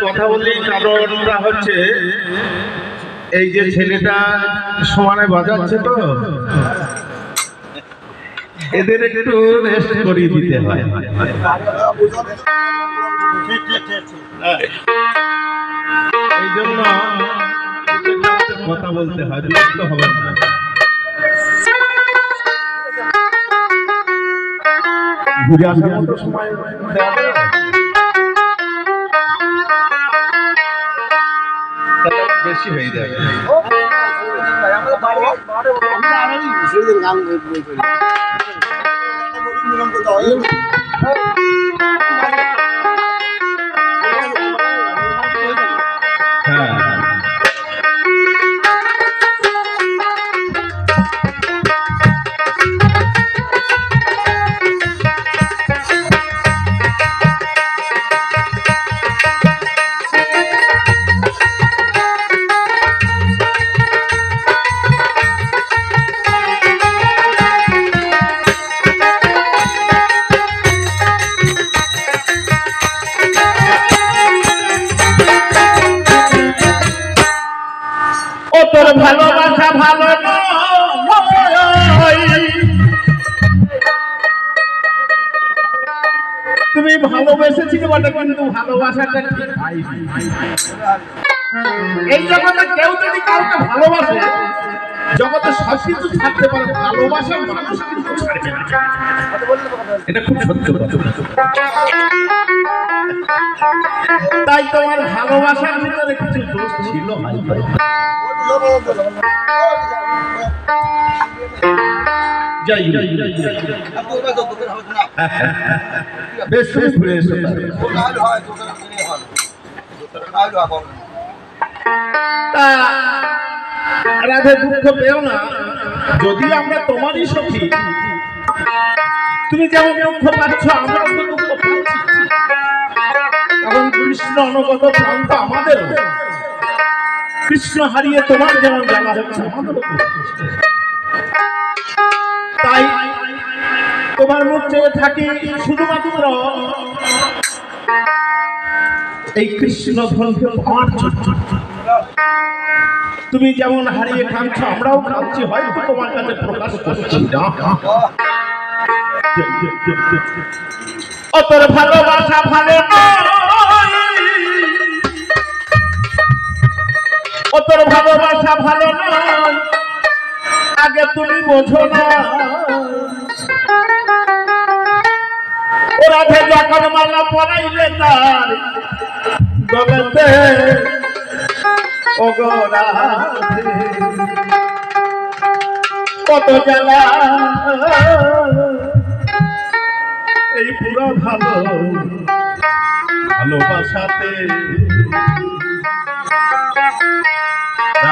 কথা এই যে ছেলেটা সমানে বাজাচ্ছে তো। এদের কথা বলতে হয় বিরক্ত না। ঘুরে আসার মতো সময় বেশি হয়ে যাবে হ্যাঁ তোর ভালোবাসা ভালো তুমি ভালোবেসেছিলে বটে, কিন্তু ভালোবাসাটা এই জগতে কেউ যদি কাউকে ভালোবাসে, জগতে সব কিছু ছাড়তে পারে ভালোবাসা মানুষ কিন্তু ছাড়বে এটা খুব সত্য। তাই তোমার ভালোবাসার ভিতরে কিছু দোষ ছিল? রাধে দুঃখ পেও না। যদি আমরা তোমারই সখী, তুমি যেমন দুঃখ পাচ্ছ, আমরা দুঃখ পাচ্ছি। কৃষ্ণ অনুগত প্রান্ত আমাদের। কৃষ্ণ হারিয়ে তোমার যেমন। তাই তোমার মুখ চেয়ে থাকি শুধুমাত্র এই কৃষ্ণ তুমি যেমন হারিয়ে কাঁদছো, আমরাও কাঁদছি, হয়তো তোমার কাছে প্রকাশ করছি না। ও ভালোবাসা ভালো ও তোর ভালোবাসা ভালো না। আগে তুমি বোঝো না। ওরা রাধে যখন মালা পরাইলে তার গলাতে ওগরা কত জ্বালা। এই পুরো ভালো ভালোবাসাতে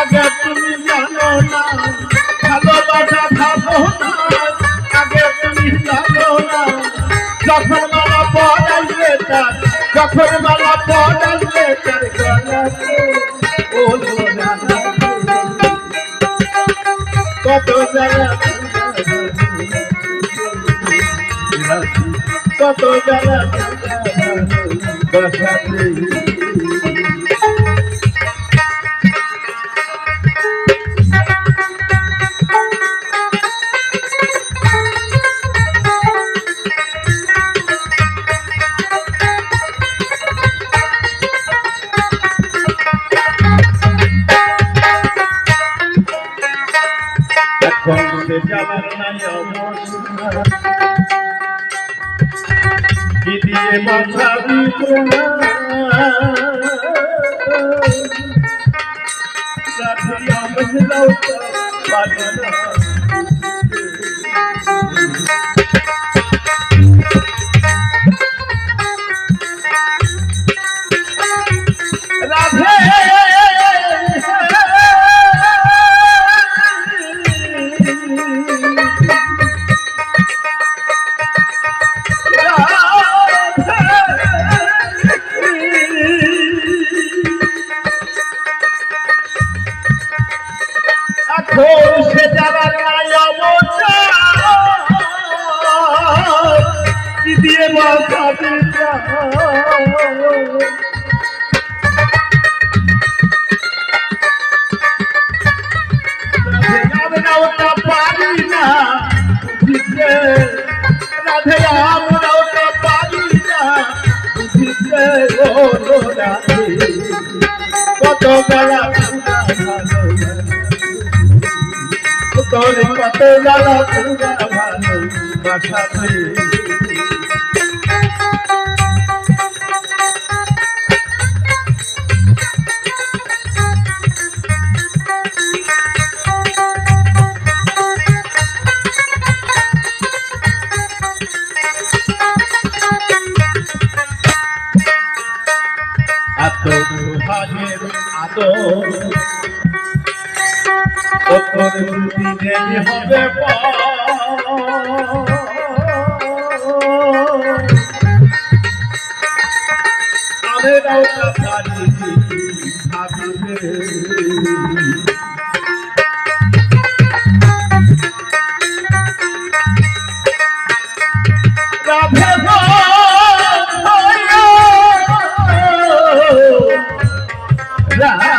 আগে তুমি জানো না। ভালোবাসা ভালো না। আগে তুমি জানো না। যখন মালা পড়াইলে তার, যখন মালা পড়াইলে তার গলাতে ও কত জানা কত জানা জ্বালার নাই অবস্থা কি দিয়ে আমরা ওটা পারি না বুঝিতে রাধে আমরা ওটা পারি না বুঝিতে ও রাধে কত বেলা তোর কত বেলা পুরা ভালো বাসাতে তোর দুদিনেই হবে আমেরাও কাছারি ভাবিবে রাধে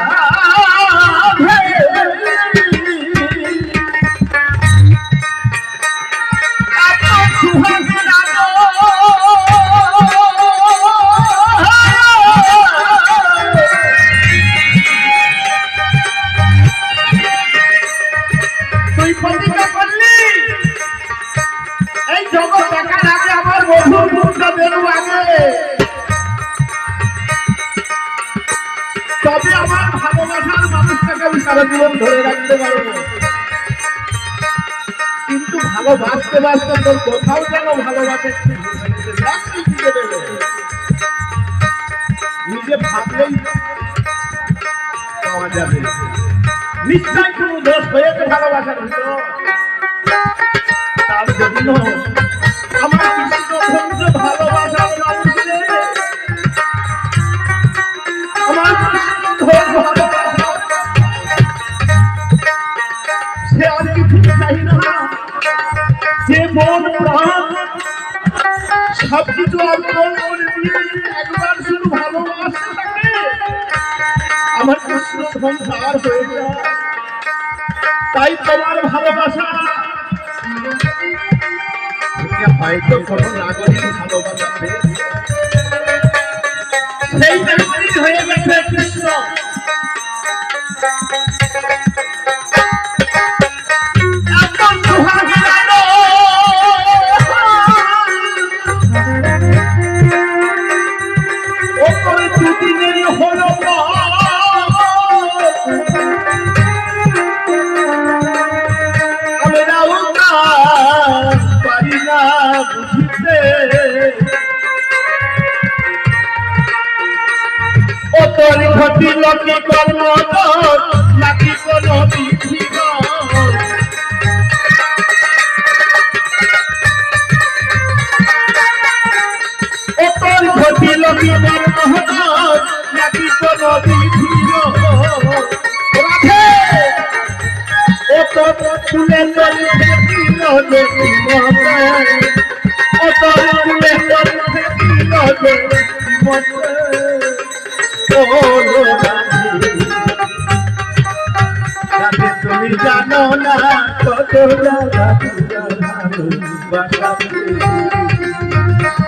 আমি সারা জীবন ধরে রাখতে পারব। কিন্তু ভালোবাসতে বাসতে তোর কোথাও যেন ভালোবাসে নিজে ভাবলেই পাওয়া যাবে। নিশ্চয় কোনো দোষ হয়েছে ভালোবাসার ভিতর। তার জন্য আমার কৃষ্ণ সংসার হয়ে তাই তোমার ভালোবাসা। হয়তো কোনো নাগরিক ভালোবাসা ঘটিল কি কর্ম নাকি কোন ঘটিল কি কর্ম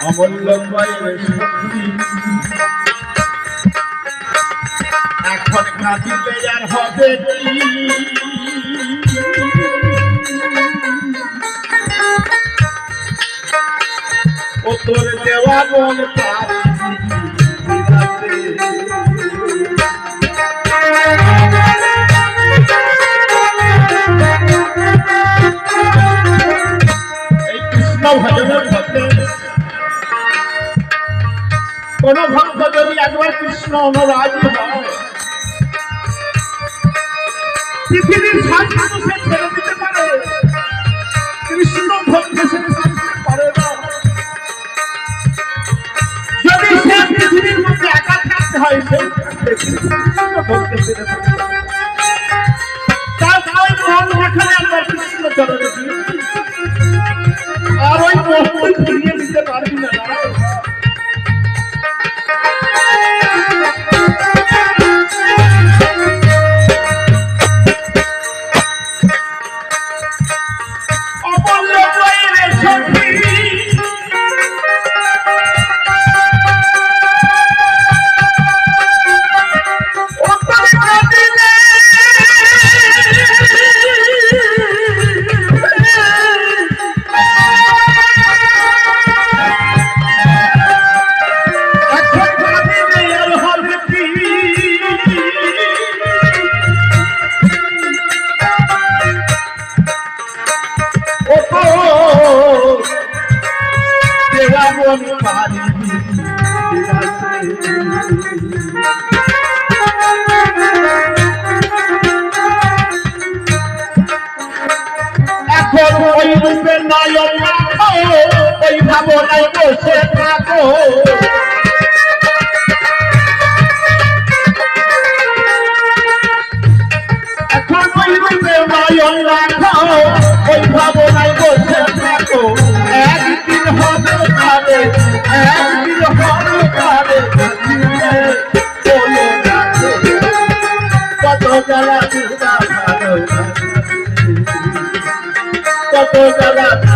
এখন কাঁদিলে আর হবে? ও তোর কৃষ্ণ কোন ভক্ত যদি একবার কৃষ্ণ অনুরাগী পৃথিবীর কৃষ্ণ ভক্ত সে পৃথিবীর মধ্যে একা থাকতে হয় সে কৃষ্ণ ভক্তি ছেড়ে থাকতে পারি এখন ওই রূপে নয়ন ওই ভাবনায় বসে থাকো। এখন ওই রূপে নয়ন রাখো ওই ভাবনায় জ্বালা কত জ্বালা